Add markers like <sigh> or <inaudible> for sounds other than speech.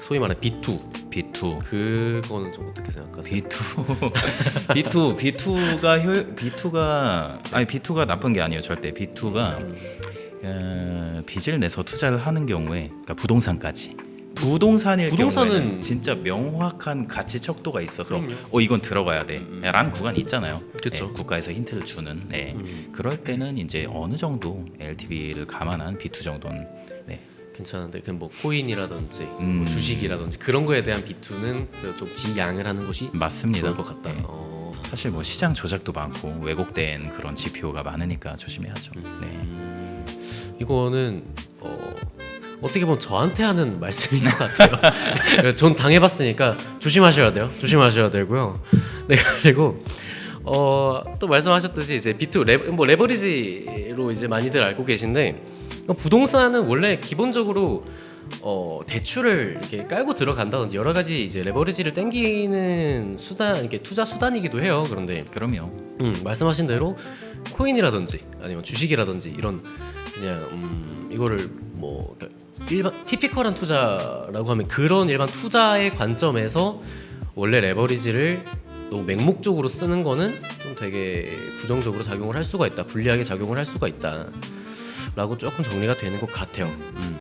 소위 말하는 B2 B2 그거는 좀 어떻게 생각하세요? B2 B2 B2가 효 B2가 아니 B2가 나쁜 게 아니에요 절대 B2가 음. 어, 빚을 내서 투자를 하는 경우에 그러니까 부동산까지 부동산일 부동산은- 경우에는 진짜 명확한 가치 척도가 있어서 그럼요. 어 이건 들어가야 돼라는 구간이 있잖아요. 그쵸. 네, 국가에서 힌트를 주는. 네. 음. 그럴 때는 이제 어느 정도 LTV를 감안한 B2 정도는 네. 괜찮은데 그 뭐 코인이라든지 음. 뭐 주식이라든지 그런 거에 대한 B2는 좀 지양을 하는 것이 맞습니다. 좋을 것 같다. 네. 어. 사실 뭐 시장 조작도 많고 왜곡된 그런 지표가 많으니까 조심해야죠. 네. 음, 이거는 어, 어떻게 보면 저한테 하는 <laughs> 말씀인 것 같아요. <laughs> 전 당해봤으니까 조심하셔야 돼요. 조심하셔야 되고요. 네 그리고 어, 또 말씀하셨듯이 이제 B2 레, 뭐 레버리지로 이제 많이들 알고 계신데 부동산은 원래 기본적으로 어, 대출을 이렇게 깔고 들어간다든지 여러 가지 이제 레버리지를 땡기는 수단 이렇게 투자 수단이기도 해요. 그런데 그럼요. 음, 말씀하신 대로 코인이라든지 아니면 주식이라든지 이런 그냥 음, 이거를 뭐 그러니까 일반 티피컬한 투자라고 하면 그런 일반 투자의 관점에서 원래 레버리지를 너무 맹목적으로 쓰는 거는 좀 되게 부정적으로 작용을 할 수가 있다, 불리하게 작용을 할 수가 있다. 라고 조금 정리가 되는 것 같아요. 음.